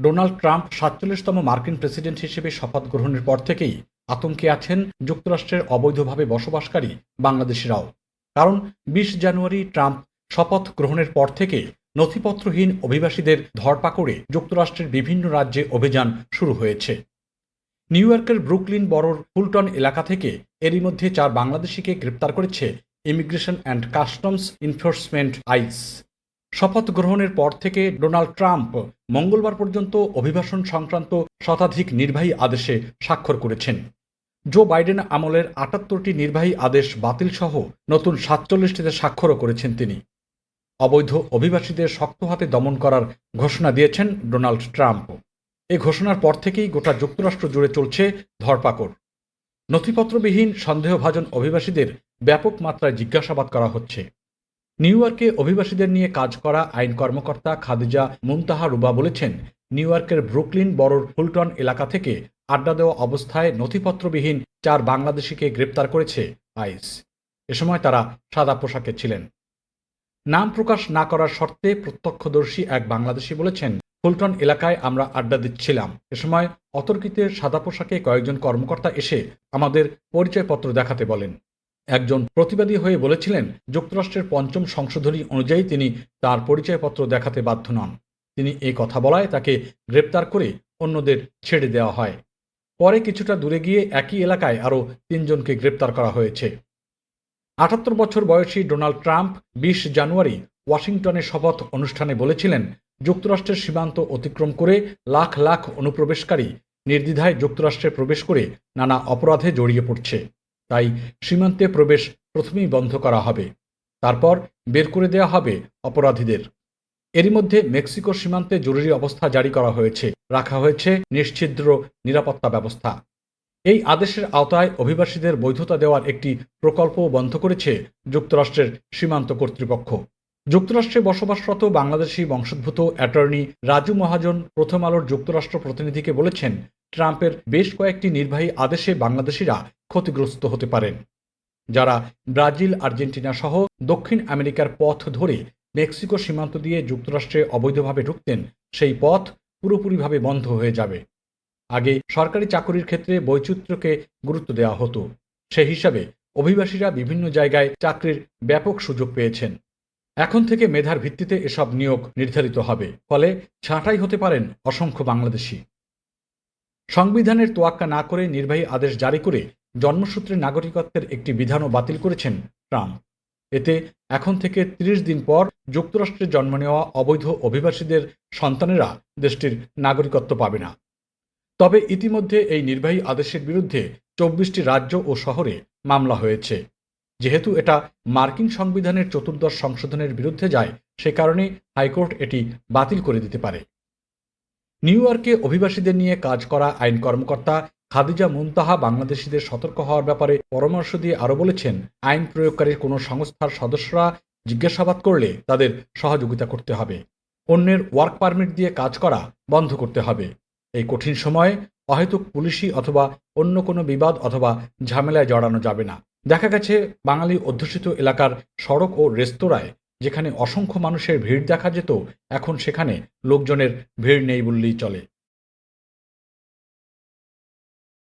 Donald Trump সাতচল্লিশতম মার্কিন president হিসেবে শপথ গ্রহণের পর থেকেই আতঙ্কে আছেন যুক্তরাষ্ট্রের অবৈধভাবে বসবাসকারী বাংলাদেশিরাও। কারণ বিশ জানুয়ারি ট্রাম্প শপথ গ্রহণের পর থেকে নথিপত্রহীন অভিবাসীদের ধরপাকড়ে যুক্তরাষ্ট্রের বিভিন্ন রাজ্যে অভিযান শুরু হয়েছে। নিউ ইয়র্কের ব্রুকলিন বরোর ফুলটন এলাকা থেকে এরই মধ্যে চার বাংলাদেশিকে গ্রেপ্তার করেছে immigration and customs enforcement ICE. শপথ গ্রহণের পর থেকে ডোনাল্ড ট্রাম্প মঙ্গলবার পর্যন্ত অভিবাসন সংক্রান্ত শতাধিক নির্বাহী আদেশে স্বাক্ষর করেছেন। জো বাইডেন আমলের আটাত্তরটি নির্বাহী আদেশ বাতিল সহ নতুন সাতচল্লিশটিতে স্বাক্ষরও করেছেন তিনি। অবৈধ অভিবাসীদের শক্ত হাতে দমন করার ঘোষণা দিয়েছেন ডোনাল্ড ট্রাম্প। এ ঘোষণার পর থেকেই গোটা যুক্তরাষ্ট্র জুড়ে চলছে ধরপাকড়। নথিপত্রবিহীন সন্দেহভাজন অভিবাসীদের ব্যাপক মাত্রায় জিজ্ঞাসাবাদ করা হচ্ছে। নিউ ইয়র্কে অভিবাসীদের নিয়ে কাজ করা আইন কর্মকর্তা খাদিজা মুনতাহা রুবা বলেছেন, নিউ ইয়র্কের ব্রুকলিন বড়োর ফুলটন এলাকা থেকে আড্ডা দেওয়া অবস্থায় নথিপত্রবিহীন চার বাংলাদেশিকে গ্রেপ্তার করেছে আইস এ সময় তারা সাদা পোশাকে ছিলেন। নাম প্রকাশ না করার শর্তে প্রত্যক্ষদর্শী এক বাংলাদেশি বলেছেন, ফুলটন এলাকায় আমরা আড্ডা দিচ্ছিলাম। এ সময় অতর্কিতে সাদা পোশাকে কয়েকজন কর্মকর্তা এসে আমাদের পরিচয়পত্র দেখাতে বলেন। একজন প্রতিবাদী হয়ে বলেছিলেন, যুক্তরাষ্ট্রের পঞ্চম সংশোধনী অনুযায়ী তিনি তার পরিচয়পত্র দেখাতে বাধ্য নন। তিনি এই কথা বলায় তাকে গ্রেপ্তার করে অন্যদের ছেড়ে দেওয়া হয়। পরে কিছুটা দূরে গিয়ে একই এলাকায় আরও তিনজনকে গ্রেপ্তার করা হয়েছে। আটাত্তর বছর বয়সী ডোনাল্ড ট্রাম্প বিশ জানুয়ারি ওয়াশিংটনে শপথ অনুষ্ঠানে বলেছিলেন, যুক্তরাষ্ট্রের সীমান্ত অতিক্রম করে লাখ লাখ অনুপ্রবেশকারী নির্দ্বিধায় যুক্তরাষ্ট্রে প্রবেশ করে নানা অপরাধে জড়িয়ে পড়ছে। তাই সীমান্তে প্রবেশ প্রথমেই বন্ধ করা হবে। তারপর বের করে দেওয়া হবে অপরাধীদের। এরই মধ্যে মেক্সিকো সীমান্তে জরুরি অবস্থা জারি করা হয়েছে। রাখা হয়েছে নিশ্ছিদ্র নিরাপত্তা ব্যবস্থা। এই আদেশের আওতায় অভিবাসীদের বৈধতা দেওয়ার একটি প্রকল্প বন্ধ করেছে যুক্তরাষ্ট্রের সীমান্ত কর্তৃপক্ষ। যুক্তরাষ্ট্রে বসবাসরত বাংলাদেশি বংশোদ্ভূত অ্যাটর্নি রাজু মহাজন প্রথম আলোর যুক্তরাষ্ট্র প্রতিনিধিকে বলেছেন ট্রাম্পের বেশ কয়েকটি নির্বাহী আদেশে বাংলাদেশিরা ক্ষতিগ্রস্ত হতে পারেন। যারা ব্রাজিল, আর্জেন্টিনা সহ দক্ষিণ আমেরিকার পথ ধরে মেক্সিকো সীমান্ত দিয়ে যুক্তরাষ্ট্রে অবৈধভাবে ঢুকতেন, সেই পথ পুরোপুরিভাবে বন্ধ হয়ে যাবে। আগে সরকারি চাকরির ক্ষেত্রে বৈচিত্র্যকে গুরুত্ব দেওয়া হতো। সেই হিসাবে অভিবাসীরা বিভিন্ন জায়গায় চাকরির ব্যাপক সুযোগ পেয়েছেন। এখন থেকে মেধার ভিত্তিতে এসব নিয়োগ নির্ধারিত হবে। ফলে ছাঁটাই হতে পারেন অসংখ্য বাংলাদেশি। সংবিধানের তোয়াক্কা না করে নির্বাহী আদেশ জারি করে জন্মসূত্রে নাগরিকত্বের একটি বিধানও বাতিল করেছেন ট্রাম্প। এতে এখন থেকে ত্রিশ দিন পর যুক্তরাষ্ট্রে জন্ম নেওয়া অবৈধ অভিবাসীদের সন্তানেরা দেশটির নাগরিকত্ব পাবে না। তবে ইতিমধ্যে এই নির্বাহী আদেশের বিরুদ্ধে চব্বিশটি রাজ্য ও শহরে মামলা হয়েছে। যেহেতু এটা মার্কিন সংবিধানের চতুর্দশ সংশোধনের বিরুদ্ধে যায়, সে কারণে হাইকোর্ট এটি বাতিল করে দিতে পারে। নিউ ইয়র্কে অভিবাসীদের নিয়ে কাজ করা আইন কর্মকর্তা খাদিজা মুনতাহা বাংলাদেশিদের সতর্ক হওয়ার ব্যাপারে পরামর্শ দিয়ে আরও বলেছেন, আইন প্রয়োগকারী কোনো সংস্থার সদস্যরা জিজ্ঞাসাবাদ করলে তাদের সহযোগিতা করতে হবে। অন্যের ওয়ার্ক পারমিট দিয়ে কাজ করা বন্ধ করতে হবে। এই কঠিন সময়ে অহেতুক পুলিশি অথবা অন্য কোনো বিবাদ অথবা ঝামেলায় জড়ানো যাবে না। দেখা গেছে, বাঙালি অধ্যুষিত এলাকার সড়ক ও রেস্তোরাঁয় যেখানে অসংখ্য মানুষের ভিড় দেখা যেত এখন সেখানে লোকজনের ভিড় নেই বললেই চলে।